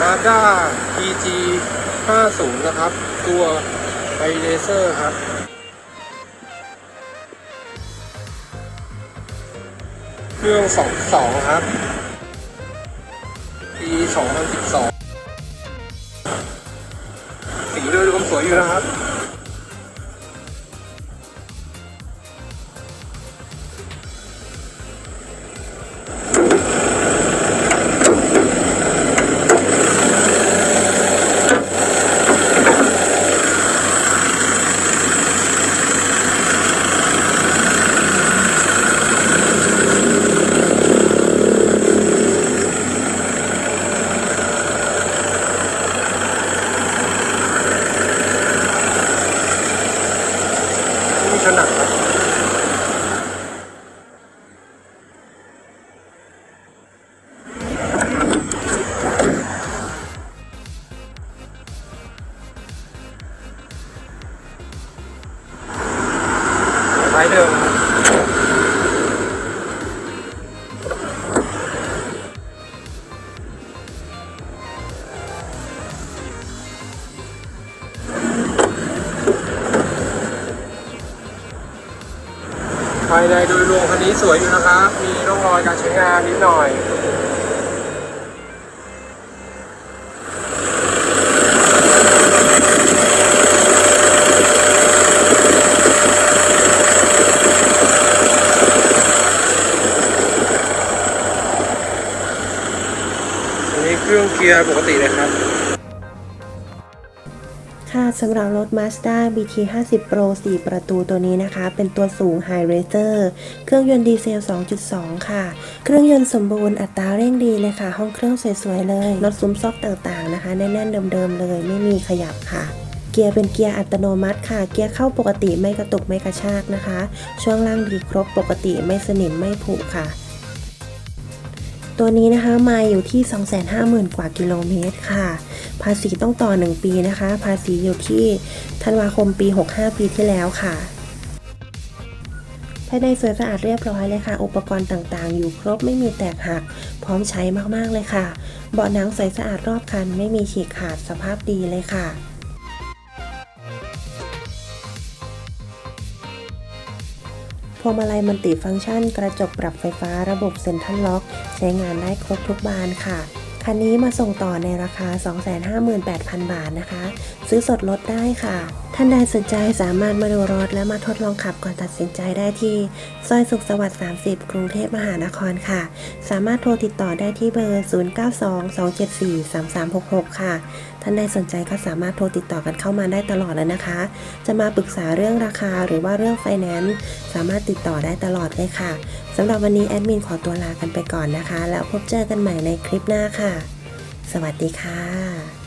m a ด้า E G 50นะครับ ตัวไบเลเซอร์ครับเครื่อง 22 ครับ ปี 2012 สีโดยรวมสวยอยู่นะครับ ไว้เดิมภายในโดยรวมคันนี้สวยอยู่นะครับ มีร่องรอยการใช้งานนิดหน่อย อันนี้เครื่องเกียร์ปกติเลยครับ ค่ะสำหรับรถ Mazda BT 50 Pro 4 ประตูตัวนี้นะคะ เป็นตัวสูง High Racer เครื่องยนต์ดีเซล 2.2 ค่ะ เครื่องยนต์สมบูรณ์อัตราเร่งดีเลยค่ะ ห้องเครื่องสวยๆเลยรถซุ้มซอกต่างๆนะคะ แน่นๆเดิมๆเลย ไม่มีขยับค่ะเกียร์เป็นเกียร์อัตโนมัติค่ะ เกียร์เข้าปกติไม่กระตุกไม่กระชากนะคะ ช่วงล่างดีครบปกติไม่สนิมไม่ผุค่ะ ตัวนี้นะคะมาอยู่ที่ 250,000 กว่ากิโลเมตรค่ะ ภาษีต้องต่อ 1 ปีนะคะ ภาษีอยู่ที่ธันวาคมปี 65 ปีที่แล้วค่ะภายในสวยสะอาดเรียบร้อยเลยค่ะ อุปกรณ์ต่างๆ อยู่ครบไม่มีแตกหัก พร้อมใช้มากๆเลยค่ะ เบาะหนังใสสะอาดรอบคันไม่มีฉีกขาดสภาพดีเลยค่ะ พวงมาลัยมันติฟังก์ชัน กระจกปรับไฟฟ้าระบบเซ็นทรัลล็อก ใช้งานได้ครบทุกบานค่ะ คันนี้มาส่งต่อในราคา 258,000 บาทนะคะ ซื้อสดลดได้ค่ะ ท่านใดสนใจสามารถมาดูรถและมาทดลองขับก่อนตัดสินใจได้ที่ ซอยสุขสวัสดิ์ 30 กรุงเทพมหานครค่ะ สามารถโทรติดต่อได้ที่เบอร์ 0922743366 ค่ะ ท่านใดสนใจก็สามารถโทรติดต่อกันเข้ามาได้ตลอดเลยนะคะ จะมาปรึกษาเรื่องราคาหรือว่าเรื่องไฟแนนซ์สามารถติดต่อได้ตลอดเลยค่ะสำหรับวันนี้แอดมินขอตัวลากันไปก่อนนะคะ แล้วพบเจอกันใหม่ในคลิปหน้าค่ะ สวัสดีค่ะ